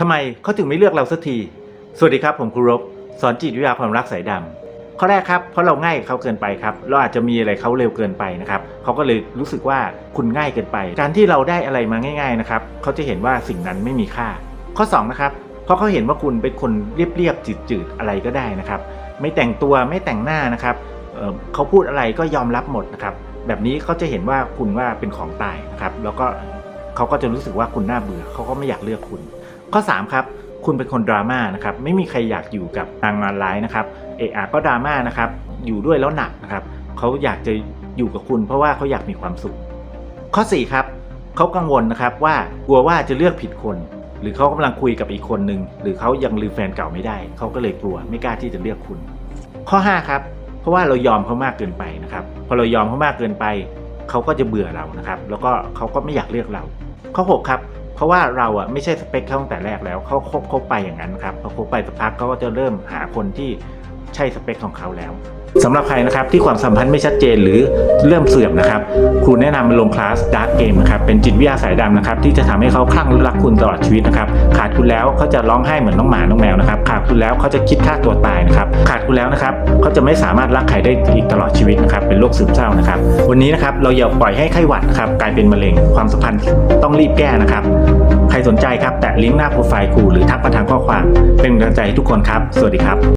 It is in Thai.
ทำไมเขาถึงไม่เลือกเราสักที สวัสดีครับผมครูรบสอนจิตวิทยาความรักสายดำข้อแรกครับเพราะเราง่ายเขาเกินไปครับ เราอาจจะมีอะไรเขาเร็วเกินไปนะครับเขาก็เลยรู้สึกว่าคุณง่ายเกินไป การที่เราได้อะไรมาง่าย ๆนะครับเขาจะเห็นว่าสิ่งนั้นไม่มีค่า ข้อสองนะครับเพราะเขาเห็นว่าคุณเป็นคนเรียบๆจืดๆอะไรก็ได้นะครับ ไม่แต่งตัวไม่แต่งหน้านะครับเเขาพูดอะไรก็ยอมรับหมดนะครับแบบนี้เขาจะเห็นว่าคุณว่าเป็นของตายนะครับแล้วก็เขาก็จะรู้สึกว่าคุณน่าเบื่อเขาก็ไม่อยากเลือกคุณ ข้อ 3 ครับ คุณเป็นคนดราม่านะครับ ไม่มีใครอยากอยู่กับนางมารร้ายนะครับ เอะอะก็ดราม่านะครับ อยู่ด้วยแล้วหนักนะครับ เขาอยากจะอยู่กับคุณ เพราะว่าเขาอยากมีความสุข ข้อ 4 ครับ เขากังวลนะครับว่ากลัวว่าจะเลือกผิดคน หรือเขากำลังคุยกับอีกคนหนึ่งหรือเขายังลืมแฟนเก่าไม่ได้ เขาก็เลยกลัวไม่กล้าที่จะเลือกคุณ ข้อ 5 ครับ เพราะว่าเรายอมเขามากเกินไปนะครับ พอเรายอมเขามากเกินไป เขาก็จะเบื่อเรานะครับ แล้วก็เขาก็ไม่อยากเลือกเรา ข้อ 6 ครับ เพราะว่าเราอะไม่ใช่สเปคเขาตั้งแต่แรกแล้วเขาคบคบไปอย่างนั้นครับพอคบไปสักพักเขาก็จะเริ่มหาคนที่ใช่สเปคของเขาแล้วสำหรับใครนะครับที่ความสัมพันธ์ไม่ชัดเจนหรือเริ่มเสื่อมนะครับครูแนะนำมาลงคลาสดาร์กเกมนะครับเป็นจิตวิทยาสายดำนะครับที่จะทำให้เขาคลั่งรักคุณตลอดชีวิตนะครับขาดคุณแล้วเขาจะร้องไห้เหมือนน้องหมาน้องแมวนะครับขาดคุณแล้วเขาจะคิดฆ่าตัวตายนะครับขาดคุณแล้วนะครับเขาจะไม่สามารถรักใครได้อีกตลอดชีวิตนะครับเป็นโรคซึมเศร้านะครับวันนี้นะครับเราอย่าปล่อยให้ไข้หวัดนะครับกลายเป็นมะเร็งความสัมพันธ์ต้องรีบแก้นะครับใคร สนใจครับแตะลิงก์หน้าโปรไฟล์ครูหรือทักมาทางข้อความ เป็นกำลังใจให้ทุกคนครับ สวัสดีครับ